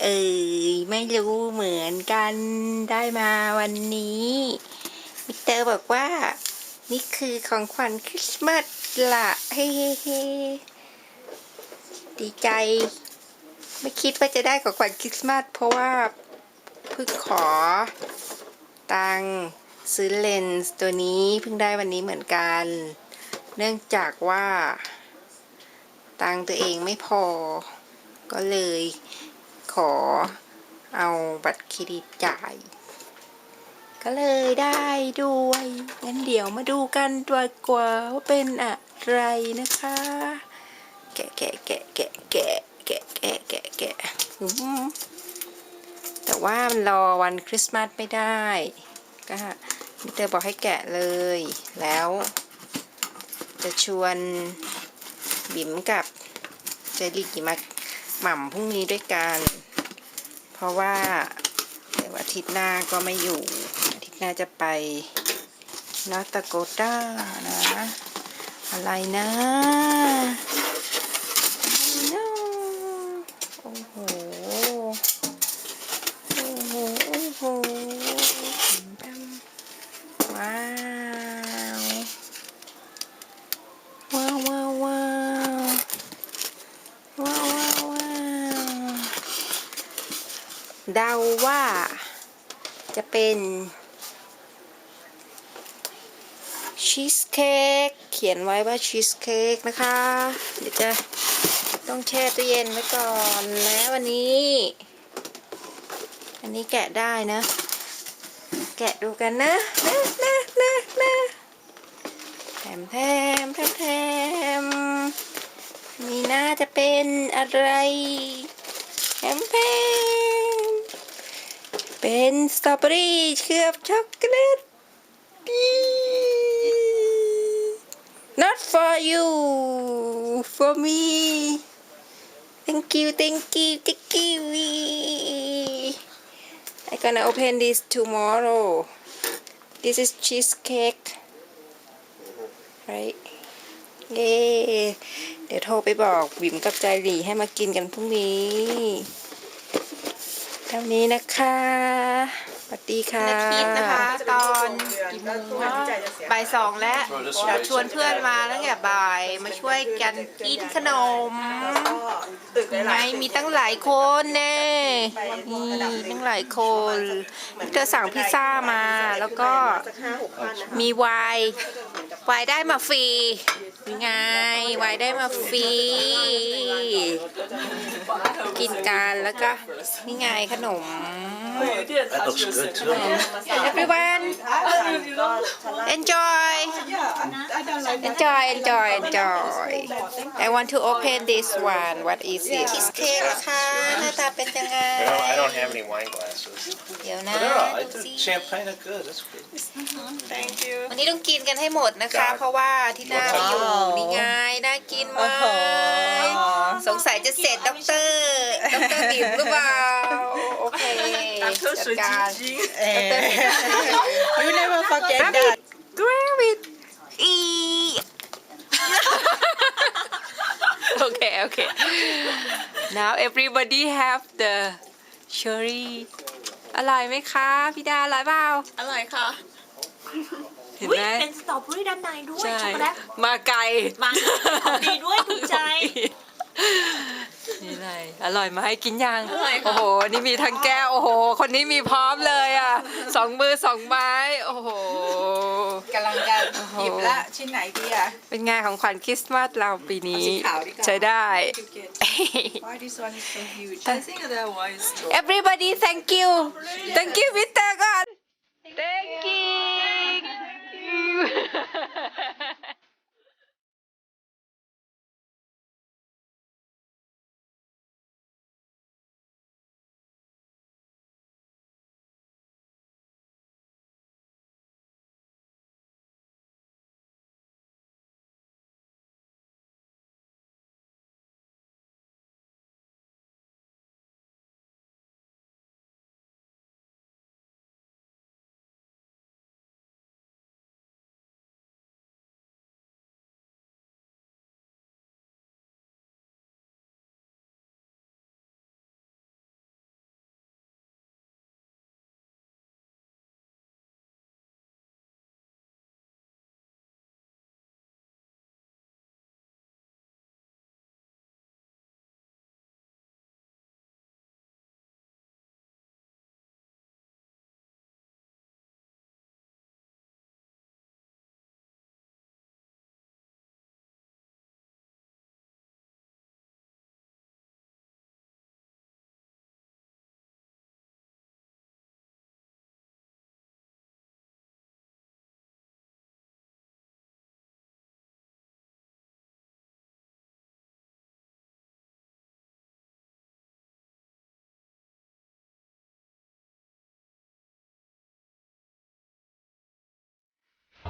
เอ่ย ไม่รู้เหมือนกันได้มาวันนี้มิสเตอร์บอกว่า นี่คือของขวัญคริสต์มาสละเฮ้เฮ้ดีใจ ไม่คิดว่าจะได้ของขวัญคริสต์มาสเพราะว่าเพิ่งขอ ตังซื้อเลนส์ตัวนี้เพิ่งได้วันนี้เหมือนกัน เนื่องจากว่า ตังตัวเองไม่พอ ก็เลย ขอเอาบัตรเครดิตจ่าย ก็เลยได้ด้วย งั้นเดี๋ยวมาดูกันตัวกว่าว่าเป็นอะไรนะคะ แกะแกะแกะแกะแกะแกะแกะแกะแกะแต่ว่ามันรอวันคริสต์มาสไม่ได้ ก็มิเตอร์บอกให้แกะเลย แล้ว จะชวนบิ๋มกับเจลี่มา หม่ำพรุ่งนี้ด้วยกัน เพราะว่าเดี๋ยวอาทิตย์หน้าก็ไม่อยู่ อาทิตย์หน้าจะไปนอตโกต้านะ อะไรนะอะไรนะโอ้โห โอ้โห โอ้โหว้าว ว้าวว้าวว้าวว้าวว้าวว้าว เดาว่าจะเป็นชีสเค้กเขียนไว้ว่าชีสเค้กนะคะ เดี๋ยวจะต้องแช่ตู้เย็นไว้ก่อนแล้ววันนี้ อันนี้แกะได้นะ แกะดูกันนะนะนะนะนะแถมแถมแถมแถมนี่น่าจะเป็นอะไรแถมแถม เป็นสตรอเบอรี่เชือบช็อกโกแลต not for you for me thank you thank you thank you I gonna open this tomorrow this is cheesecake right เย้ เดี๋ยวโทรไปบอกบิมกับใจหลีให้มากินกันพรุ่งนี้ ท่านี้นะคะสวัสดีค่ะอาทิตย์นะคะ ตอนกี่โมงวะบ่ายสองแล้วเดี๋ยวชวนเพื่อนมาตั้งแต่บ่ายมาช่วยกันกินขนมไงมีตั้งหลายคนแน่นี่ตั้งหลายคนเธอสั่งพิซซ่ามาแล้วก็มีไวน์ไวน์ได้มาฟรี นี่ไงไวน์ได้มาฟรี กินกันแล้วก็นี่ไงขนม That looks good too. everyone enjoy enjoy enjoy enjoy I want to open this one what is it ชีสเค้กนะคะหน้าตาเป็นยังไง I don't, I don't have any wine glasses. เดี๋ยวนะ But they're all right. ดู The สิ champagne are good. That's good. วันนี้ต้องกินกันให้หมดนะคะจ้ะเพราะว่าที่หน้าไม่อยู่นี่ไงน่ากินมากสงสัยจะเสร็จด็อกเตอร์ด็อกเตอร์บิวหรือเปล่าโอเคจัดการ You never forget Grab it grab it อี okay okay now everybody have the cherry อร่อยไหมคะ พี่ดาอร่อยเปล่าอร่อยค่ะ เห็นอุ๊ยไหมเป็นสตรอเบอรี่ด้านในด้วยใช่ช็อกโกแลตมาไกลมาของดีด้วยถูกใจ นี่อะไรอร่อยไหมกินยังอร่อยค่ะ โอ้โหนี่มีทั้งแก้วโอ้โห คนนี้มีพร้อมเลยอะสองมือสองไม้โอ้โห กำลังจะหยิบละชิ้นไหนดีอะ เป็นไงของขวัญคริสต์มาสเราปีนี้เอาสีขาวดีกว่า ใช้ได้ Why this one is so huge I think that was everybody thank you thank you Mr.